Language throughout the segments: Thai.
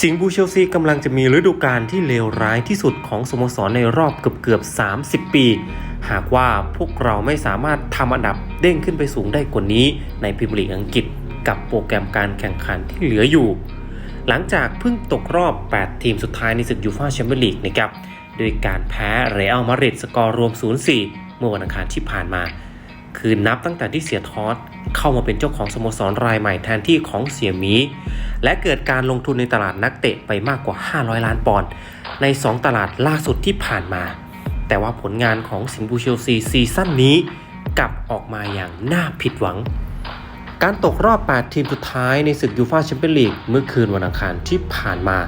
สิงห์บูเชลซีกำลังจะมีฤดูกาลที่เลวร้ายที่สุดของสโมสรในรอบเกือบเกือบ 30 ปี หากว่าพวกเราไม่สามารถทำอันดับเด้งขึ้นไปสูงได้กว่านี้ในพรีเมียร์ลีกอังกฤษ กับโปรแกรมการแข่งขันที่เหลืออยู่ หลังจากเพิ่งตกรอบ 8 ทีมสุดท้ายในศึกยูฟ่าแชมเปี้ยนลีกนะครับโดยการแพ้เรอัลมาดริดสกอร์รวม 0-4 เมื่อวันอังคารที่ผ่านมา คือนับตั้งแต่ที่เสียทอสเข้ามาเป็นเจ้าของสโมสรรายใหม่แทนที่ของเสียมี และเกิดการลงทุนในตลาดนักเตะไปมากกว่า 500 ล้านปอนด์ใน 2 ตลาดล่าสุดที่ผ่านมา แต่ว่าผลงานของสิงห์บูเชลซีซีซั่นนี้กลับออกมาอย่างน่าผิดหวัง การตกรอบ 8 ทีมสุดท้ายในศึกยูฟ่าแชมเปี้ยนลีกเมื่อคืนวันอังคารที่ผ่านมา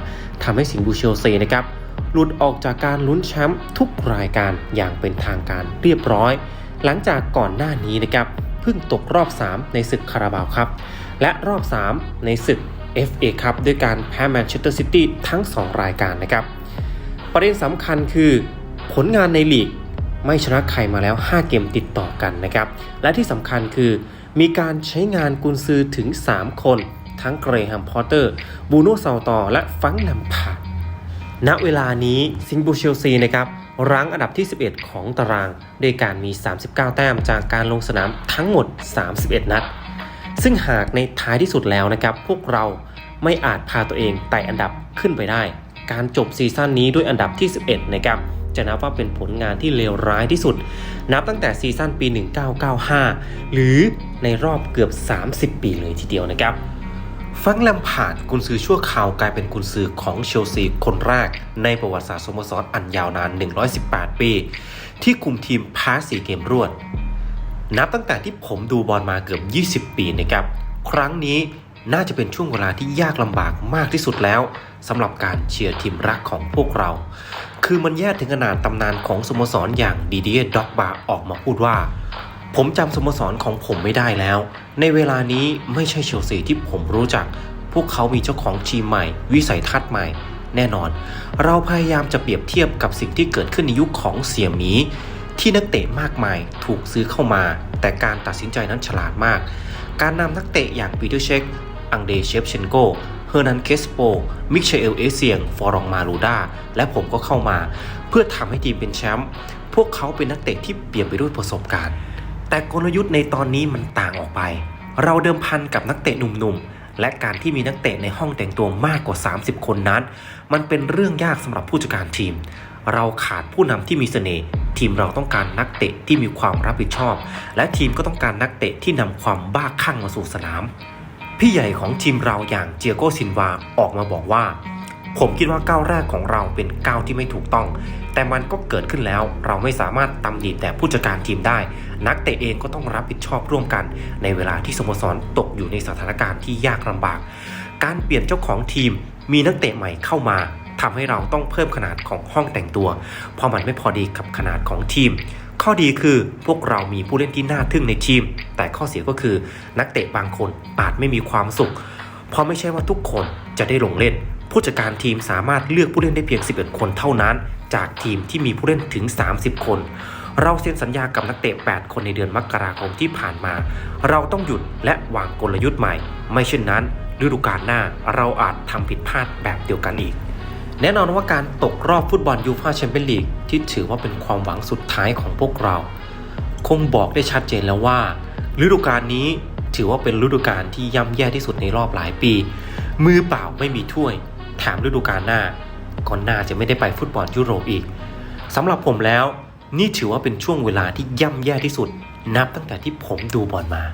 ทำให้สิงห์บูเชลซีนะครับหลุดออกจากการลุ้นแชมป์ทุกรายการอย่างเป็นทางการเรียบร้อย หลังจากก่อนหน้านี้นะครับเพิ่งตกรอบ 3 ในศึกคาราบาวครับ และรอบ 3 ในศึก FA ครับด้วยการแพ้แมนเชสเตอร์ซิตี้ทั้ง 2 รายการนะครับ ประเด็นสำคัญคือ ผลงานในลีกไม่ชนะใครมาแล้ว 5 เกมติดต่อกันนะครับ และที่สำคัญคือ มีการใช้งานกุนซือถึง 3 คน ทั้งเกรแฮมพอตเตอร์ บูโน่ซาตอและฟังก์แลมพาดณเวลานี้ซิงบูเชลซีนะครับ รั้งอันดับที่ 11 ของตารางด้วยการมี 39 แต้มจากการลงสนามทั้งหมด 31 นัด ซึ่งหากในท้ายที่สุดแล้วนะครับ พวกเราไม่อาจพาตัวเองไต่อันดับขึ้นไปได้ การจบซีซั่นนี้ด้วยอันดับที่ 11 นะครับ จะนับว่าเป็นผลงานที่เลวร้ายที่สุด นับตั้งแต่ซีซั่นปี 1995 หรือในรอบเกือบ 30 ปีเลยทีเดียวนะครับ ฟังแลมพาร์ดกุนซือชั่วคราวกลายเป็นกุนซือของเชลซีคนแรก ในประวัติศาสตร์สโมสรอันยาวนาน 118 ปี ที่คุมทีมแพ้4เกมรวด นับตั้งแต่ที่ผมดูบอลมาเกือบ 20 ปีนะครับ ครั้งนี้น่าจะเป็นช่วงเวลาที่ยากลำบากมากที่สุดแล้วสำหรับการเชียร์ทีมรักของพวกเรา คือมันแย่ถึงขนาดตำนานของสโมสรอย่างดีเดียด็อกบาออกมาพูดว่า ผมจำสโมสรของผมไม่ได้แล้ว ในเวลานี้ไม่ใช่เชลซีที่ผมรู้จัก พวกเขามีเจ้าของทีมใหม่ วิสัยทัศน์ใหม่ แน่นอน เราพยายามจะเปรียบเทียบกับสิ่งที่เกิดขึ้นในยุคของเสี่ยหมีที่นักเตะมากมายถูกซื้อเข้ามา แต่การตัดสินใจนั้นฉลาดมาก การนำนักเตะอย่างปีเตอร์เชค อังเดเชฟเชนโก เฮอร์นันเคสโป มิเชลเอเซียง ฟอรองมาลูดา และผมก็เข้ามา เพื่อทำให้ทีมเป็นแชมป์ พวกเขาเป็นนักเตะที่เปลี่ยนไปด้วยประสบการณ์ แต่กลยุทธ์ในตอนนี้มันต่างออกไป เราเดิมพันกับนักเตะหนุ่มๆ และการที่มีนักเตะในห้องแต่งตัวมากกว่า 30 คนนั้น มันเป็นเรื่องยากสำหรับผู้จัดการทีม เราขาดผู้นำที่มีเสน่ห์ทีมเราต้องการนักเตะที่มีความรับผิดชอบ และทีมก็ต้องการนักเตะที่นำความบ้าคลั่งมาสู่สนาม พี่ใหญ่ของทีมเราอย่างเจียโกซินวาออกมาบอกว่า ผมคิดว่าก้าวแรกของเราเป็นก้าวที่ไม่ถูกต้อง แต่มันก็เกิดขึ้นแล้ว เราไม่สามารถตำหนิแต่ผู้จัดการทีมได้ นักเตะเองก็ต้องรับผิดชอบร่วมกัน ในเวลาที่สโมสรตกอยู่ในสถานการณ์ที่ยากลำบาก การเปลี่ยนเจ้าของทีม มีนักเตะใหม่เข้ามาทำให้เราต้องเพิ่มขนาดของห้องแต่งตัว เพราะมันไม่พอดีกับขนาดของทีม ข้อดีคือพวกเรามีผู้เล่นที่น่าทึ่งในทีม แต่ข้อเสียก็คือ นักเตะบางคนอาจไม่มีความสุข เพราะไม่ใช่ว่าทุกคนจะได้ลงเล่น ผู้จัดการทีมสามารถเลือกผู้เล่นได้เพียง 11 คนเท่านั้น จากทีมที่มีผู้เล่นถึง 30 คน เราเซ็นสัญญากับนักเตะ 8 คนในเดือนมกราคมที่ผ่านมา เราต้องหยุดและวางกลยุทธ์ใหม่ ไม่เช่นนั้นฤดูกาลหน้าเราอาจทำผิดพลาดแบบเดียวกันอีก แน่นอนว่าการตกรอบฟุตบอลยูฟ่าแชมเปี้ยนลีกที่ถือว่าเป็นความหวังสุดท้ายของพวกเรา คงบอกได้ชัดเจนแล้วว่าฤดูกาลนี้ถือว่าเป็นฤดูกาลที่ย่ำแย่ที่สุดในรอบหลายปี มือเปล่าไม่มีถ้วย ถมฤดูกาลหน้าก็น่าจะไม่ได้ไปฟุตบอลยุโรปอีกสำหรับผมแล้ว นี่ถือว่าเป็นช่วงเวลาที่ย่ำแย่ที่สุด นับตั้งแต่ที่ผมดูบอลมา